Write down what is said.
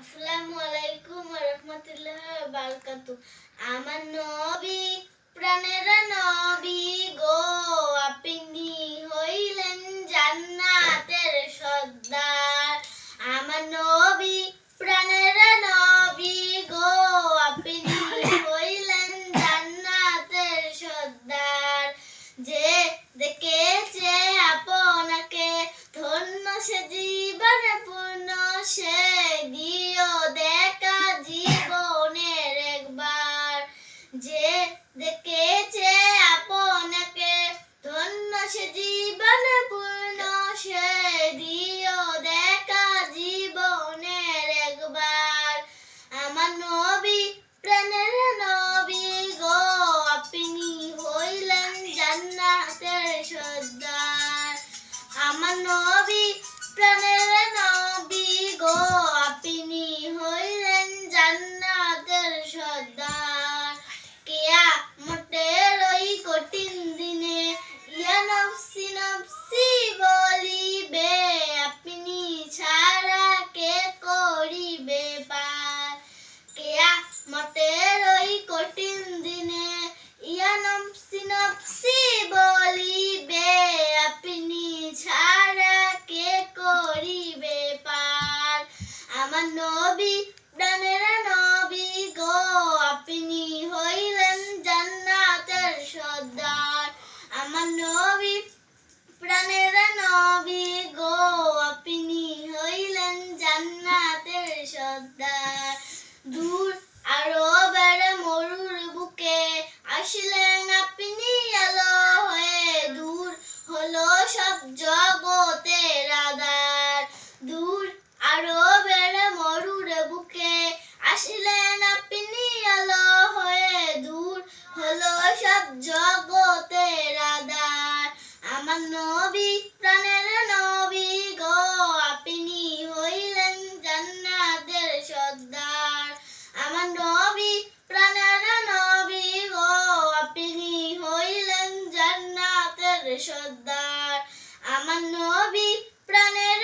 আসসালামু আলাইকুম রহমতুল্লাহ বারকাতু আমার নবী, প্রাণের নবী গো, আপনি হইলেন জান্নাতের সর্দার। আমার নবী, প্রাণের নবী গো, আপনি হইলেন জান্নাতের সর্দার। যে নবী প্রাণের নবী গো। প্রাণের গো, আপনি হইলেন জান্নাতের সর্দার। দূর আরও বেড়ে মরুর বুকে আসলেন আপনি আলো হয়ে, দূর হলো সব আমার নবী প্রাণের গো আপনি হইলেন আমার প্রাণের নবী গো আপনি হইলেন আমার প্রাণের